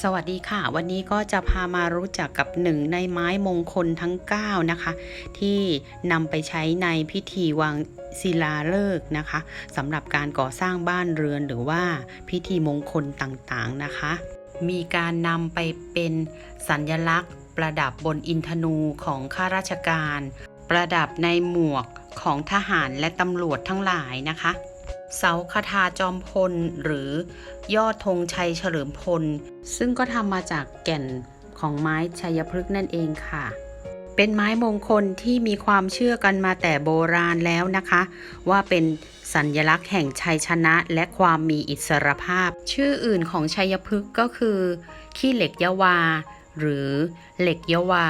สวัสดีค่ะ วันนี้ก็จะพามารู้จักกับหนึ่งในไม้มงคลทั้ง 9 นะคะ ที่นำไปใช้ในพิธีวางศิลาฤกษ์นะคะสำหรับการก่อสร้างบ้านเรือนหรือว่าพิธีมงคลต่างๆนะคะ มีการนำไปเป็นสัญลักษณ์ ประดับบนอินทนูของข้าราชการ ประดับในหมวกของทหารและตำรวจทั้งหลายนะคะ เสาคาถาจอมพล หรือยอดธงชัยเฉลิมพล ซึ่งก็ทำมาจากแก่นของไม้ชัยพฤกษ์นั่นเองค่ะ เป็นไม้มงคลที่มีความเชื่อกันมาแต่โบราณแล้วนะคะ ว่าเป็นสัญลักษณ์แห่งชัยชนะและความมีอิสรภาพ ชื่ออื่นของชัยพฤกษ์ก็คือ ขี้เหล็กยะวา หรือเหล็กยะวา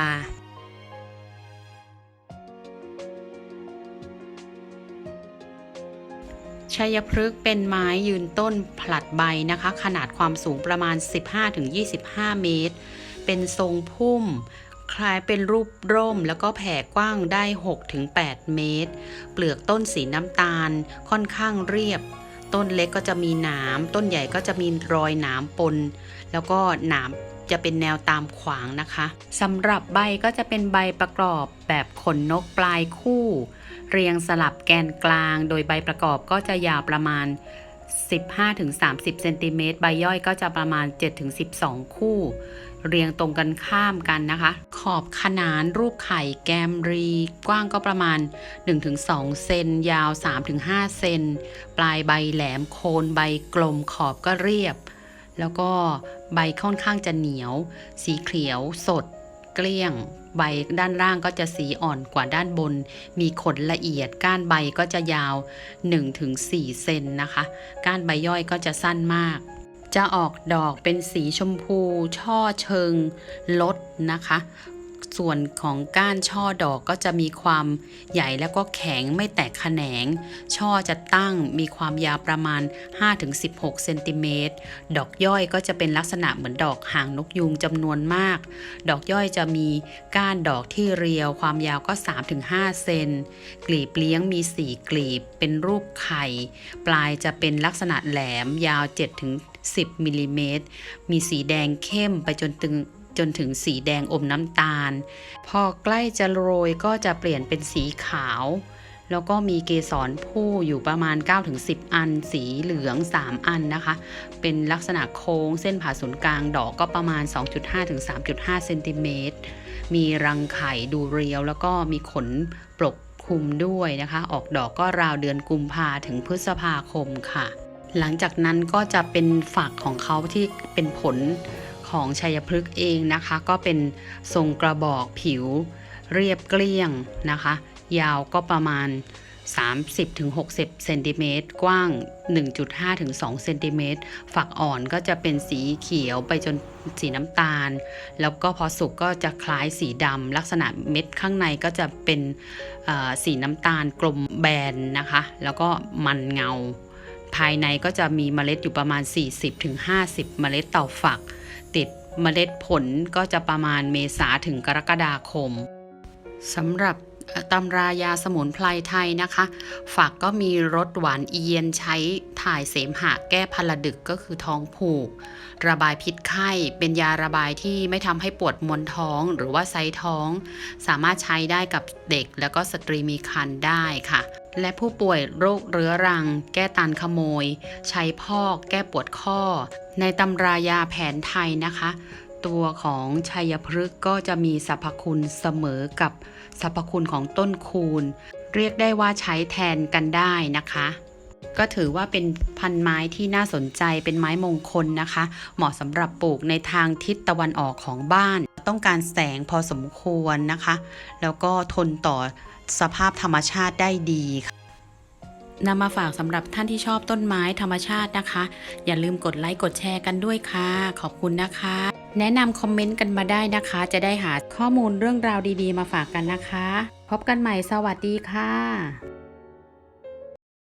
ชัยพฤกษ์เป็นไม้ยืนต้นผลัดใบนะคะ ขนาดความสูงประมาณ 15-25 เมตร เป็นทรงพุ่ม คล้ายเป็นรูปร่มแล้วก็แผ่กว้างได้ 6-8 เมตร เปลือกต้นสีน้ำตาลค่อนข้างเรียบ ต้นเล็กก็จะมีหนาม ต้นใหญ่ก็จะมีรอยหนามปน แล้วก็หนาม จะเป็นแนวตามขวางนะคะสำหรับใบก็จะเป็นใบประกอบแบบขนนกปลายคู่ เรียงสลับแกนกลาง โดยใบประกอบก็จะยาวประมาณ 15-30 เซนติเมตร ใบย่อยก็จะประมาณ 7-12 คู่ เรียงตรงกันข้ามกันนะคะ ขอบขนานรูปไข่แกมรี กว้างก็ประมาณ 1-2 เซน ยาว 3-5 เซน ปลายใบแหลมโคนใบกลมขอบก็เรียบ แล้วก็ ใบค่อนข้างจะเหนียว สีเขียวสด เกลี้ยง ใบด้านล่างก็จะสีอ่อนกว่าด้านบน มีขนละเอียด ก้านใบก็จะยาว 1-4 เซนนะคะ ก้านใบย่อยก็จะสั้นมาก จะออกดอกเป็นสีชมพู ช่อเชิงลดนะคะ ส่วนของก้านช่อดอกก็จะมีความใหญ่แล้วก็แข็งไม่แตกแขนง ช่อจะตั้งมีความยาวประมาณ 5-16 เซนติเมตร ดอกย่อยก็จะเป็นลักษณะเหมือนดอกหางนกยูงจำนวนมาก ดอกย่อยจะมีก้านดอกที่เรียว ความยาวก็ 3-5 เซน กลีบเลี้ยงมี 4 กลีบ เป็นรูปไข่ ปลายจะเป็นลักษณะแหลมยาว 7-10มิลลิเมตร มีสีแดงเข้มไปจนถึง จนถึงสีแดงอมน้ำตาล พอใกล้จะโรยก็จะเปลี่ยนเป็นสีขาว แล้วก็มีเกสรผู้อยู่ประมาณ 9-10 อัน สีเหลือง 3 อันนะคะ เป็นลักษณะโค้งเส้นผ่าศูนย์กลางดอกก็ประมาณ 2.5-3.5เซนติเมตรมีรังไข่ดูเรียว แล้วก็มีขนปกคลุมด้วยนะคะ ออกดอกก็ราวเดือนกุมภาถึงพฤษภาคมค่ะ หลังจากนั้นก็จะเป็นฝักของเขาที่เป็นผล ของชัยพฤกษ์เองนะคะ ก็เป็นทรงกระบอกผิวเรียบเกลี้ยงนะคะ ยาวก็ประมาณ 30-60เซนติเมตรกว้าง 1.5-2เซนติเมตรฝักอ่อนก็จะเป็นสีเขียวไปจนสีน้ำตาล แล้วก็พอสุกก็จะคล้ายสีดำลักษณะเม็ดข้างในก็จะเป็นสีน้ำตาลกลมแบนนะคะ แล้วก็มันเงา ภายในก็จะมีเมล็ดอยู่ประมาณ 40-50 เมล็ดต่อฝัก ติดเมล็ดผลก็จะประมาณเมษาถึงกรกฎาคมสำหรับ ตำรายาสมุนไพรไทยนะคะ ฝักก็มีรสหวานเอียนใช้ถ่ายเสมหะแก้พลดึกก็คือท้องผูก ระบายพิษไข้เป็นยาระบายที่ไม่ทำให้ปวดมวนท้องหรือว่าไซท้อง สามารถใช้ได้กับเด็กแล้วก็สตรีมีครรภ์ได้ค่ะ และผู้ป่วยโรคเรื้อรัง แก้ตันขโมย ใช้พอก แก้ปวดข้อ ในตำรายาแผนไทยนะคะ ตัวของชัยพฤกษ์ก็จะมีสรรพคุณเสมอกับสรรพคุณของต้นคูณ เรียกได้ว่าใช้แทนกันได้นะคะ ก็ถือว่าเป็นพันไม้ที่น่าสนใจเป็นไม้มงคลนะคะ เหมาะสำหรับปลูกในทางทิศตะวันออกของบ้าน ต้องการแสงพอสมควรนะคะ แล้วก็ทนต่อสภาพธรรมชาติได้ดีค่ะนำมาฝากสำหรับท่านที่ชอบต้นไม้ธรรมชาตินะคะ อย่าลืมกดไลค์กดแชร์กันด้วยค่ะ ขอบคุณนะคะ แนะนำคอมเมนต์กันมาได้นะคะ จะได้หาข้อมูลเรื่องราวดีๆ มาฝากกันนะคะ พบกันใหม่สวัสดีค่ะ